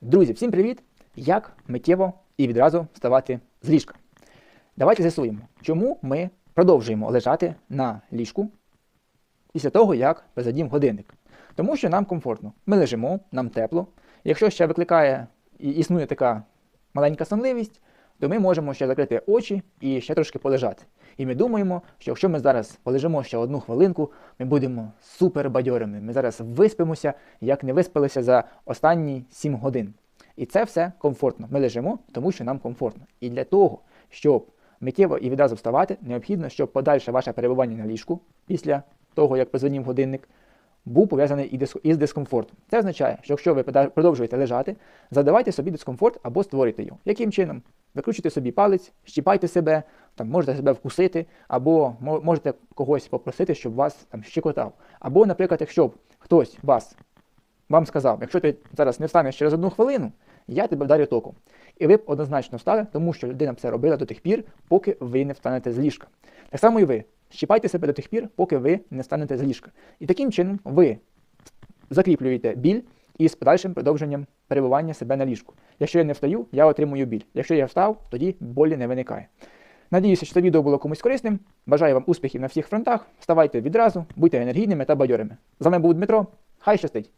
Друзі, всім привіт! Як миттєво і відразу вставати з ліжка? Давайте з'ясуємо, чому ми продовжуємо лежати на ліжку після того, як позадім годинник. Тому що нам комфортно. Ми лежимо, нам тепло. Якщо ще викликає і існує така маленька сонливість, то ми можемо ще закрити очі і ще трошки полежати. І ми думаємо, що якщо ми зараз полежимо ще одну хвилинку, ми будемо супер бадьорими. Ми зараз виспимося, як не виспалися за останні 7 годин. І це все комфортно. Ми лежимо, тому що нам комфортно. І для того, щоб миттєво і відразу вставати, необхідно, щоб подальше ваше перебування на ліжку після того, як позвонів годинник, був пов'язаний із дискомфортом. Це означає, що якщо ви продовжуєте лежати, задавайте собі дискомфорт або створюйте його. Яким чином? Викручуйте собі палець, щіпайте себе, там можете себе вкусити, або можете когось попросити, щоб вас там щекотав. Або, наприклад, якщо б хтось вас вам сказав, якщо ти зараз не встанеш через одну хвилину, я тебе вдарю током. І ви б однозначно встали, тому що людина б це робила до тих пір, поки ви не встанете з ліжка. Так само і ви. Щіпайте себе до тих пір, поки ви не встанете з ліжка. І таким чином ви закріплюєте біль із подальшим продовженням перебування себе на ліжку. Якщо я не встаю, я отримую біль. Якщо я встав, тоді болі не виникає. Надіюся, що це відео було комусь корисним. Бажаю вам успіхів на всіх фронтах. Вставайте відразу, будьте енергійними та бадьорими. З вами був Дмитро. Хай щастить!